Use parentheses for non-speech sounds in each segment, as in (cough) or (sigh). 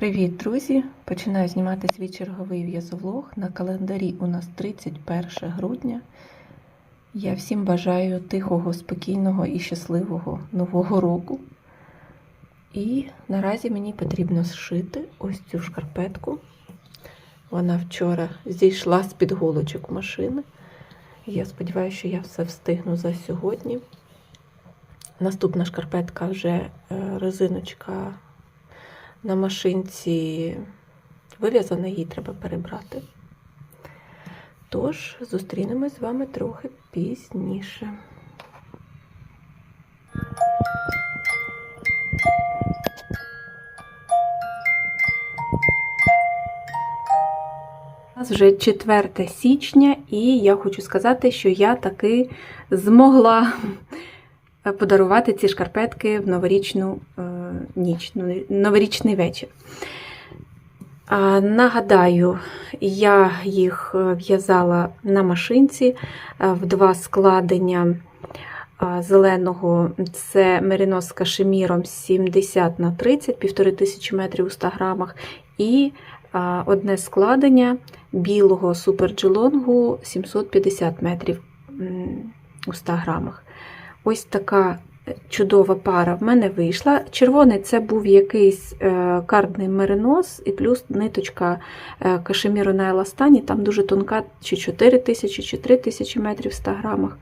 Привіт, друзі! Починаю знімати свій черговий в'язовлог. На календарі у нас 31 грудня. Я всім бажаю тихого, спокійного і щасливого нового року. І наразі мені потрібно зшити ось цю шкарпетку. Вона вчора зійшла з під голочок машини. Я сподіваюся, що я все встигну за сьогодні. Наступна шкарпетка вже е, резиночка на машинці вив'язана, її треба перебрати. Тож, зустрінемось з вами трохи пізніше. Нас вже 4 січня, і я хочу сказати, що я таки змогла подарувати ці шкарпетки в новорічну е, ніч, ну, новорічний вечір. Нагадаю, я їх е, в'язала на машинці е, в два складення зеленого це меринос з кашеміром 70 на 30, 1500 метрів у 100 грамах, і одне складення білого суперджилонгу 750 метрів у 100 грамах. Ось така чудова пара в мене вийшла. Червоний це був якийсь е, кардний меринос, і плюс ниточка е, кашеміру на еластані, там дуже тонка, чи 4 тисячі, чи 3 тисячі метрів в 100 грамах.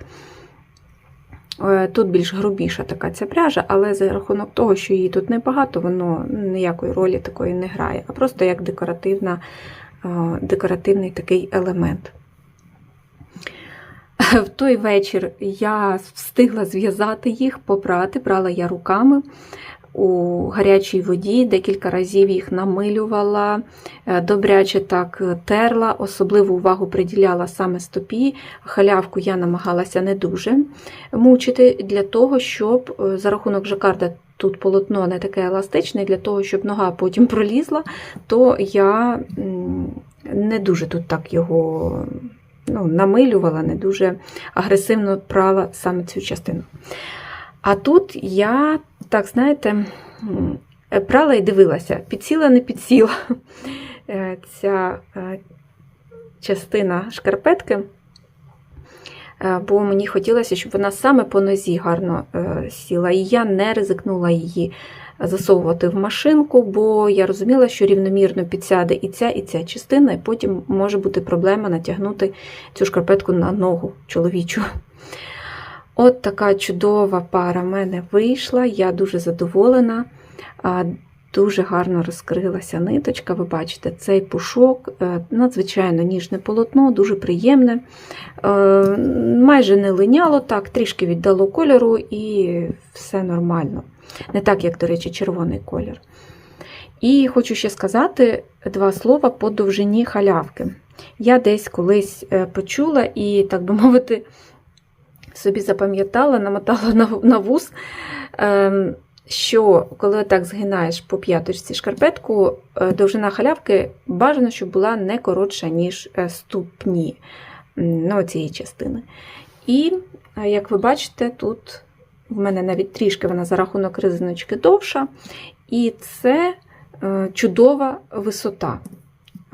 Е, Тут більш грубіша така ця пряжа, але за рахунок того, що її тут небагато, воно ніякої ролі такої не грає, а просто як декоративна, декоративний такий елемент. (laughs) В той вечір я встигла зв'язати їх, попрати, брала я руками у гарячій воді, декілька разів їх намилювала, е, добряче так терла, особливу увагу приділяла саме стопі. Халявку я намагалася не дуже мучити для того, щоб е, за рахунок жакарда тут полотно не таке еластичне, для того, щоб нога потім пролізла, то я не дуже тут так його ну, намилювала, не дуже агресивно прала саме цю частину. А тут я, так знаєте, прала і дивилася, підсіла, не підсіла Е, ця е, частина шкарпетки, Е, бо мені хотілося, щоб вона саме по нозі гарно сіла. І я не ризикнула її засовувати в машинку, бо я розуміла, що рівномірно підсяде і ця, і ця частина, і потім може бути проблема натягнути цю шкарпетку на ногу чоловічу. От така чудова пара в мене вийшла, я дуже задоволена. Дуже гарно розкрилася ниточка. Ви бачите, цей пушок, е, надзвичайно ніжне полотно, дуже приємне. Е, майже не линяло, так, трішки віддало кольору і все нормально. Не так, як, до речі, червоний колір. І хочу ще сказати два слова по довжині халявки. Я десь колись е, почула і, так би (laughs) мовити, собі запам'ятала, намотала на вуз, ем, що коли так згинаєш по п'яточці шкарпетку, е, довжина халявки бажано, щоб була не коротша, ніж е, ступні ну, цієї частини. І, як ви бачите, тут в мене навіть трішки вона за рахунок резиночки довша, і це е, чудова висота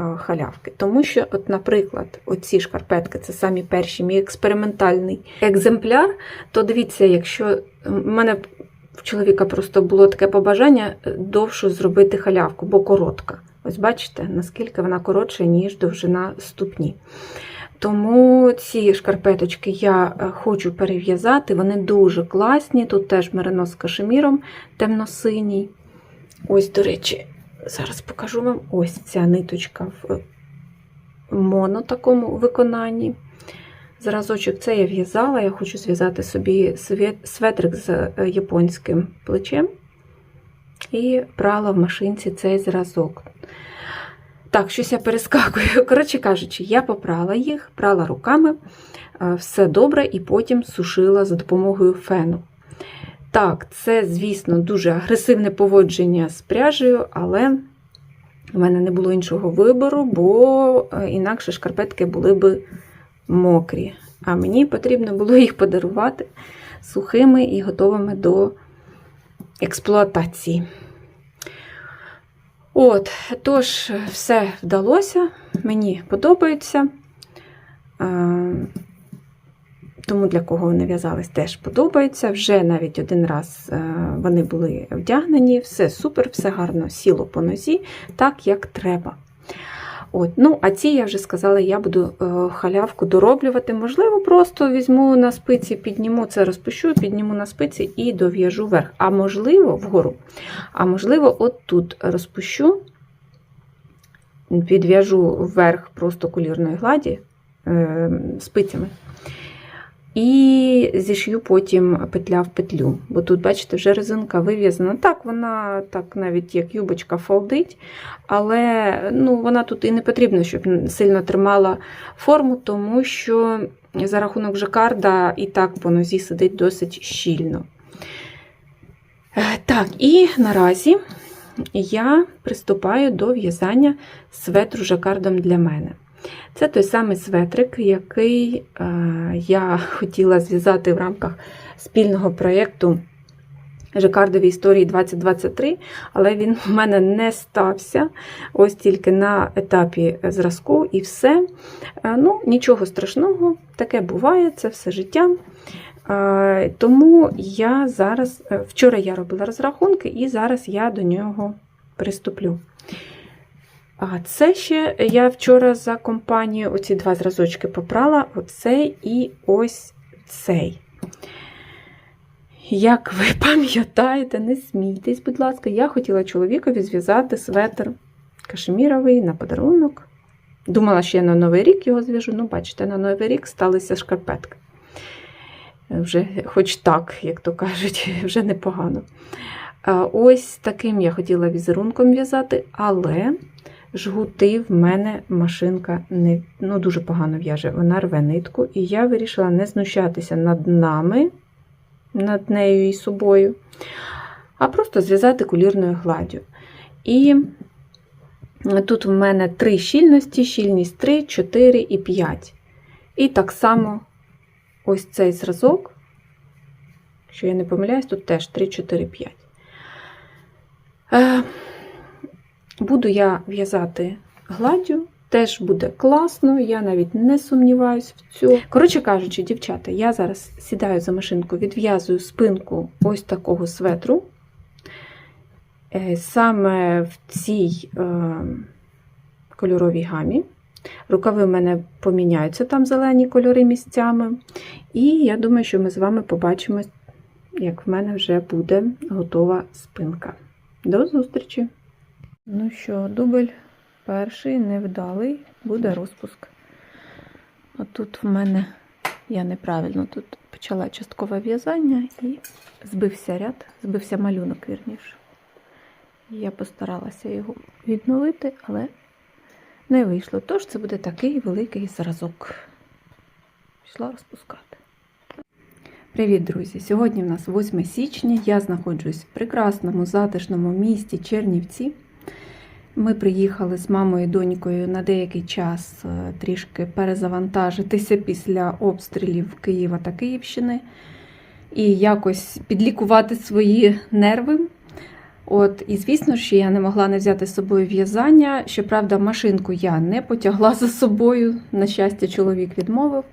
е, халявки. Тому що, от, наприклад, оці шкарпетки це самі перші мій експериментальний екземпляр, то дивіться, якщо в мене в чоловіка просто було таке побажання довшу зробити халявку, бо коротка. Ось бачите, наскільки вона коротша, ніж довжина ступні. Тому ці шкарпеточки я е, хочу перев'язати, вони дуже класні. Тут теж меринос з кашеміром темно-синій. Ось, до речі, зараз покажу вам ось ця ниточка в моно такому виконанні. Зразочок це я в'язала, я хочу зв'язати собі светрик з е, японським плечем і брала в машинці цей зразок. Так, щось я перескакую. (laughs) Коротше кажучи, я попрала їх, прала руками, е, все добре, і потім сушила за допомогою фену. Так, це, звісно, дуже агресивне поводження з пряжею, але в мене не було іншого вибору, бо е, інакше шкарпетки були б мокрі. А мені потрібно було їх подарувати сухими і готовими до експлуатації. От, тож, все вдалося, мені подобається. Тому для кого вони в'язались, теж подобається. Вже навіть один раз е, вони були вдягнені, все супер, все гарно сіло по нозі, так як треба. От, ну, а ці я вже сказала, я буду е, халявку дороблювати. Можливо, просто візьму на спиці, підніму це, розпущу, підніму на спиці і дов'яжу вверх. А можливо, вгору. А можливо, от тут розпущу, підв'яжу вверх просто кулірної гладі е, спицями. І зішью потім петля в петлю. Бо тут, бачите, вже резинка вив'язана. Так, вона так навіть як юбочка фолдить, але ну, вона тут і не потрібно, щоб сильно тримала форму, тому що за рахунок жакарда і так по нозі сидить досить щільно. Е, Так, і наразі я приступаю до в'язання светру жакардом для мене. Це той самий светрик, який е, я хотіла зв'язати в рамках спільного проєкту Жакардові історії 2023, але він в мене не стався. Ось тільки на етапі зразку і все. Е, ну, Нічого страшного, таке буває, це все життя. Е, тому я зараз, вчора я робила розрахунки, і зараз я до нього приступлю. А це ще я вчора за компанію оці два зразочки попрала: оцей і ось цей. Як ви (laughs) пам'ятаєте, не смійтесь, будь ласка, я хотіла чоловікові зв'язати светр кашеміровий на подарунок. Думала, що я на Новий рік його зв'яжу. Ну, бачите, на Новий рік сталися шкарпетки. Вже, хоч так, як то кажуть, (laughs) вже непогано. Ось таким я хотіла візерунком в'язати, але жгути в мене машинка не, ну, дуже погано в'яже, вона рве нитку, і я вирішила не знущатися над нами, над нею і собою, а просто зв'язати кулірною гладдю. І тут в мене три щільності: щільність 3, 4 і 5. І так само ось цей зразок, якщо я не помиляюсь, тут теж 3, 4, 5. Буду я в'язати гладдю, теж буде класно, я навіть не сумніваюся в цьому. Коротше кажучи, дівчата, я зараз сідаю за машинку, відв'язую спинку ось такого светру. Е, Саме в цій е, кольоровій гамі. Рукави в мене поміняються там зелені кольори місцями. І я думаю, що ми з вами побачимо, як в мене вже буде готова спинка. До зустрічі! Ну що, дубль перший невдалий, буде розпуск. А тут в мене я неправильно тут почала часткове в'язання і збився ряд, збився малюнок, вірніше. Я постаралася його відновити, але не вийшло. Тож це буде такий великий зразок. Пішла розпускати. Привіт, друзі! Сьогодні в нас 8 січня. Я знаходжусь в прекрасному затишному місті Чернівці. Ми приїхали з мамою і донькою на деякий час е, трішки перезавантажитися після обстрілів Києва та Київщини і якось підлікувати свої нерви. От, І звісно що я не могла не взяти з собою в'язання. Щоправда, машинку я не потягла за собою. На щастя, чоловік відмовив.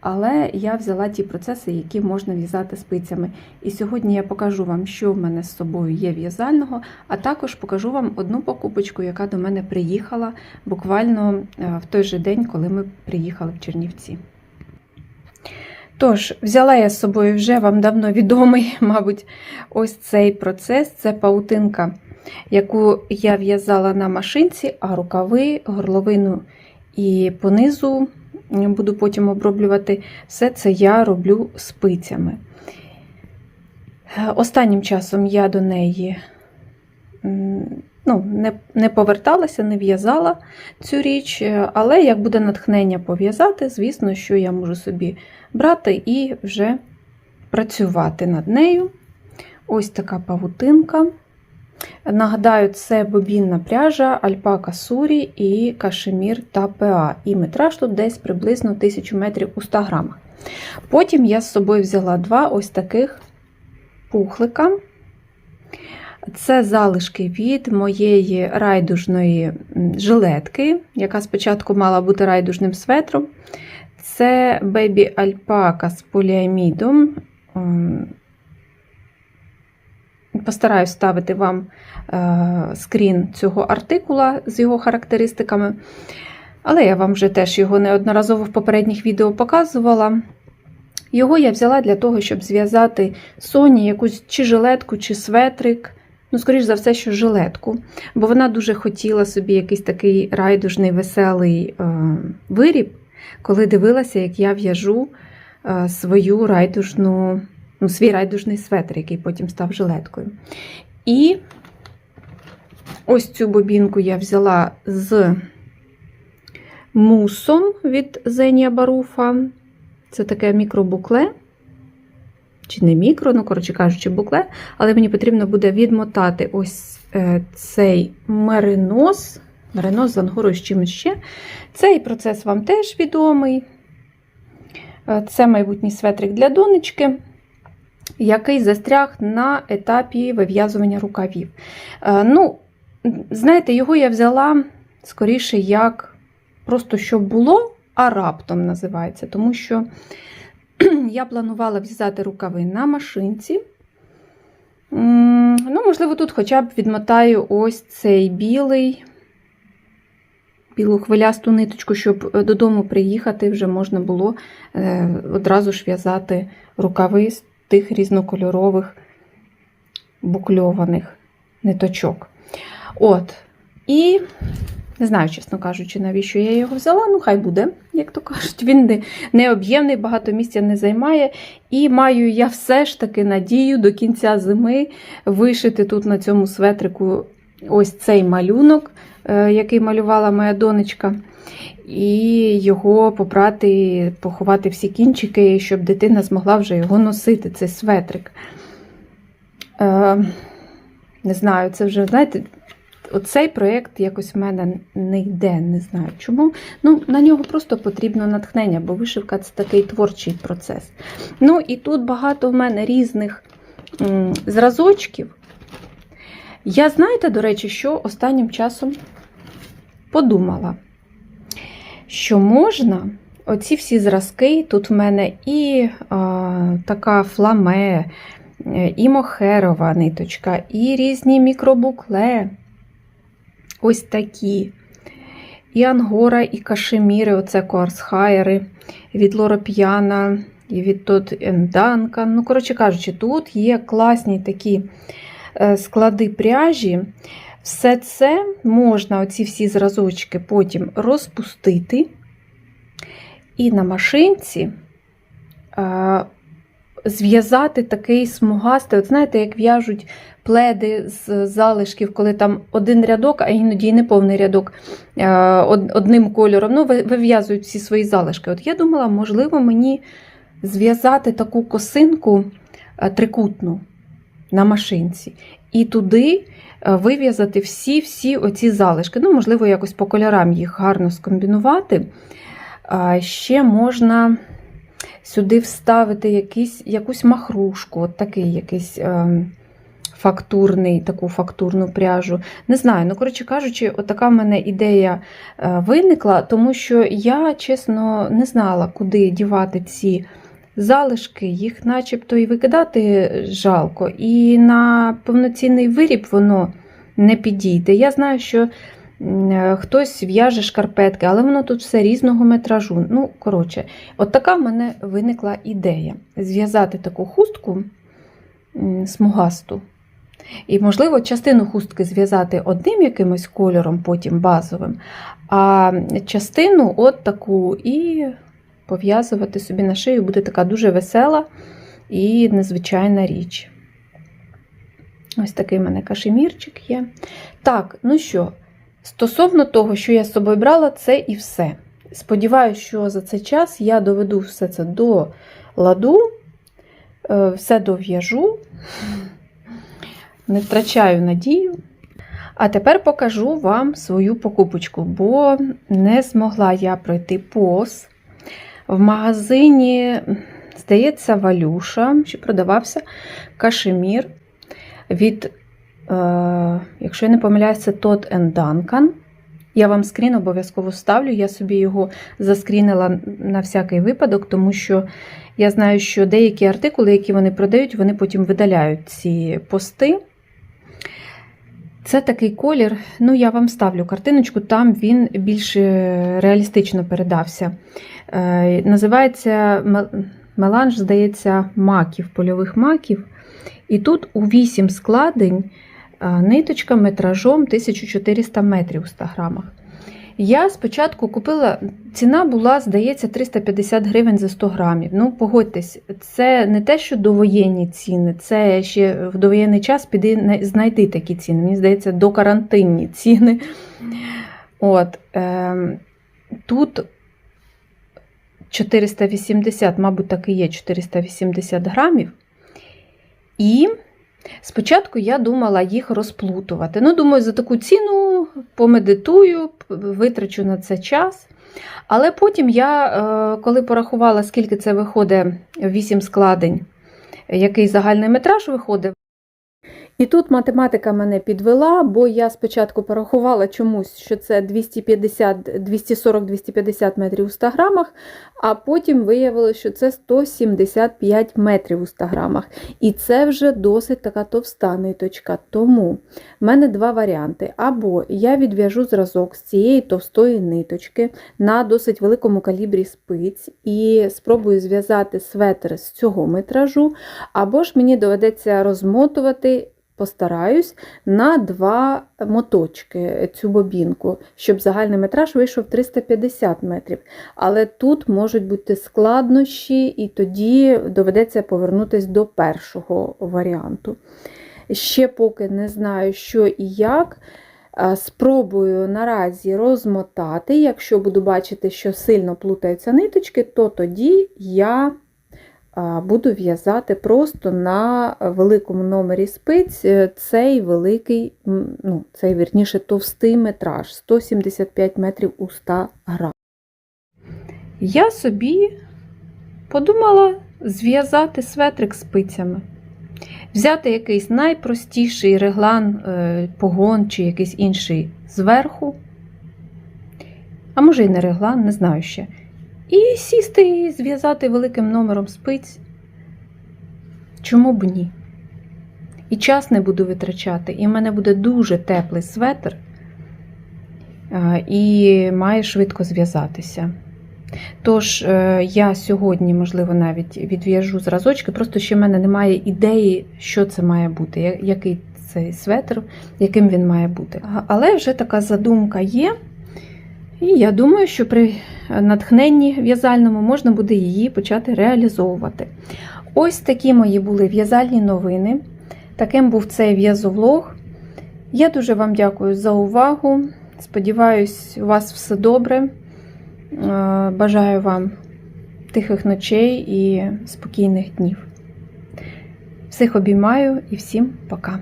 Але я взяла ті процеси, які можна в'язати спицями. І сьогодні я покажу вам, що в мене з собою є в'язального, а також покажу вам одну покупочку, яка до мене приїхала буквально е, в той же день, коли ми приїхали в Чернівці. Тож, взяла я з собою вже вам давно відомий, (laughs) мабуть, ось цей процес це паутинка, яку я в'язала на машинці, а рукави, горловину і понизу буду потім оброблювати, все це я роблю спицями. Останнім часом я до неї ну, не не поверталася, не в'язала цю річ, але як буде натхнення пов'язати, звісно, що я можу собі брати і вже працювати над нею. Ось така павутинка. Нагадаю, це бобінна пряжа, альпака сурі і кашемір та ПА. І метраж тут десь приблизно 1000 метрів у 100 грамах. Потім я з собою взяла два ось таких пухлика. Це залишки від моєї райдужної жилетки, яка спочатку мала бути райдужним светром. Це бебі альпака з поліамідом. Постараюсь ставити вам е, скрін цього артикула з його характеристиками. Але я вам вже теж його неодноразово в попередніх відео показувала. Його я взяла для того, щоб зв'язати Соні якусь чи жилетку, чи светрик. Ну, скоріш за все, що жилетку. Бо вона дуже хотіла собі якийсь такий райдужний, веселий е, виріб, коли дивилася, як я в'яжу е, свою райдужну, ну, свій райдужний светр, який потім став жилеткою. І ось цю бобінку я взяла з мусом від Зенія Баруфа. Це таке мікробукле. Чи не мікро, ну, коротше кажучи, букле, але мені потрібно буде відмотати ось е, цей меринос, меринос з ангорою з чимось ще. Цей процес вам теж відомий. Е, Це майбутній светрик для донечки, який застряг на етапі вив'язування рукавів. Е, Ну, знаєте, його я взяла скоріше як просто щоб було, а раптом називається, тому що (clears throat) я планувала в'язати рукави на машинці. Ну, можливо, тут хоча б відмотаю ось цей білий, білу хвилясту ниточку, щоб е, додому приїхати вже можна було е, одразу ж в'язати рукави тих різнокольорових букльованих ниточок. От. І не знаю, чесно кажучи, навіщо я його взяла. Ну, хай буде, як то кажуть. Він не, не об'ємний, багато місця не займає. І маю я все ж таки надію до кінця зими вишити тут на цьому светрику ось цей малюнок, який малювала моя донечка. І його попрати, поховати всі кінчики, щоб дитина змогла вже його носити, цей светрик. Е, не знаю, це вже, знаєте, Оцей проєкт якось в мене не йде, не знаю чому. Ну, На нього просто потрібно натхнення, бо вишивка це такий творчий процес. Ну, і тут багато в мене різних зразочків. Я, знаєте, до речі, що останнім часом подумала, що можна оці всі зразки, тут в мене і а, така фламе, і мохерова ниточка, і різні мікробукле. Ось такі. І Ангора, і Кашеміри, оце Коарсхайери, від Лороп'яна, і від Тот Данка. Ну, коротше кажучи, тут є класні такі е, склади пряжі. Все це можна, оці всі зразочки, потім розпустити. І на машинці зв'язати такий смугастий, от знаєте, як в'яжуть пледи з залишків, коли там один рядок, а іноді і не повний рядок одним кольором. Ну, вив'язують всі свої залишки. От я думала, можливо, мені зв'язати таку косинку трикутну на машинці. І туди е, вив'язати всі-всі оці залишки. Ну, можливо, якось по кольорам їх гарно скомбінувати. Ще можна сюди вставити якийсь, якусь махрушку, от такий якийсь е, фактурний, таку фактурну пряжу. Не знаю, ну, коротше кажучи, отака в мене ідея е, виникла, тому що я, чесно, не знала, куди дівати ці залишки, їх начебто і викидати жалко, і на повноцінний виріб воно не підійде. Я знаю, що. Хтось в'яже шкарпетки, але воно тут все різного метражу. Ну, коротше, от така в мене виникла ідея: зв'язати таку хустку смугасту. І, можливо, частину хустки зв'язати одним якимось кольором, потім базовим, а частину от таку і пов'язувати собі на шию буде така дуже весела і незвичайна річ. Ось такий в мене кашемірчик є. Так, ну що. Стосовно того, що я з собою брала, це і все. Сподіваюся, що за цей час я доведу все це до ладу, е, все дов'яжу, не втрачаю надію. А тепер покажу вам свою покупочку, бо не змогла я пройти поз. В магазині, здається, Валюша, що продавався кашемір від Е, якщо я не помиляюсь, це Todd Duncan. Я вам скрін обов'язково ставлю. Я собі його заскрінила на всякий випадок, тому що я знаю, що деякі артикули, які вони продають, вони потім видаляють ці пости. Це такий колір. Ну, я вам ставлю картиночку, там він більш реалістично передався. Е, називається мел- меланж, здається, маків, польових маків. І тут у 8 складень е, ниточка метражом 1400 метрів у 100 грамах. Я спочатку купила, ціна була, здається, 350 гривень за 100 грамів. Ну, погодьтесь, це не те, що довоєнні ціни, це ще в довоєнний час піди знайти такі ціни. Мені здається, докарантинні ціни. От, е, тут 480, мабуть, так і є 480 грамів. І спочатку я думала їх розплутувати. Ну, думаю, за таку ціну помедитую, витрачу на це час. Але потім я, е, коли порахувала, скільки це виходить 8 складень, який загальний метраж виходить. І тут математика мене підвела, бо я спочатку порахувала чомусь, що це 240-250 метрів у 100 грамах, а потім виявилося, що це 175 метрів у 100 грамах. І це вже досить така товста ниточка. Тому в мене два варіанти. Або я відв'яжу зразок з цієї товстої ниточки на досить великому калібрі спиць і спробую зв'язати светр з цього метражу, або ж мені доведеться розмотувати. Постараюсь на два моточки цю бобінку, щоб загальний метраж вийшов 350 метрів. Але тут можуть бути складнощі, і тоді доведеться повернутися до першого варіанту. Ще поки не знаю, що і як. Спробую наразі розмотати. Якщо буду бачити, що сильно плутаються ниточки, то тоді я буду в'язати просто на великому номері спиць е, цей великий, ну, цей вірніше товстий метраж 175 метрів у 100 грам. Я собі подумала зв'язати светрик спицями. Взяти якийсь найпростіший реглан, е, погон чи якийсь інший зверху, а може і не реглан, не знаю ще. І сісти і зв'язати великим номером спиць. Чому б ні? І час не буду витрачати, і в мене буде дуже теплий светр, і має швидко зв'язатися. Тож, е, я сьогодні, можливо, навіть відв'яжу зразочки, просто ще в мене немає ідеї, що це має бути, який цей светр, яким він має бути. Але вже така задумка є. І я думаю, що при натхненні в'язальному можна буде її почати реалізовувати. Ось такі мої були в'язальні новини. Таким був цей в'язовлог. Я дуже вам дякую за увагу. Сподіваюсь, у вас все добре. Е, Бажаю вам тихих ночей і спокійних днів. Всіх обіймаю і всім пока!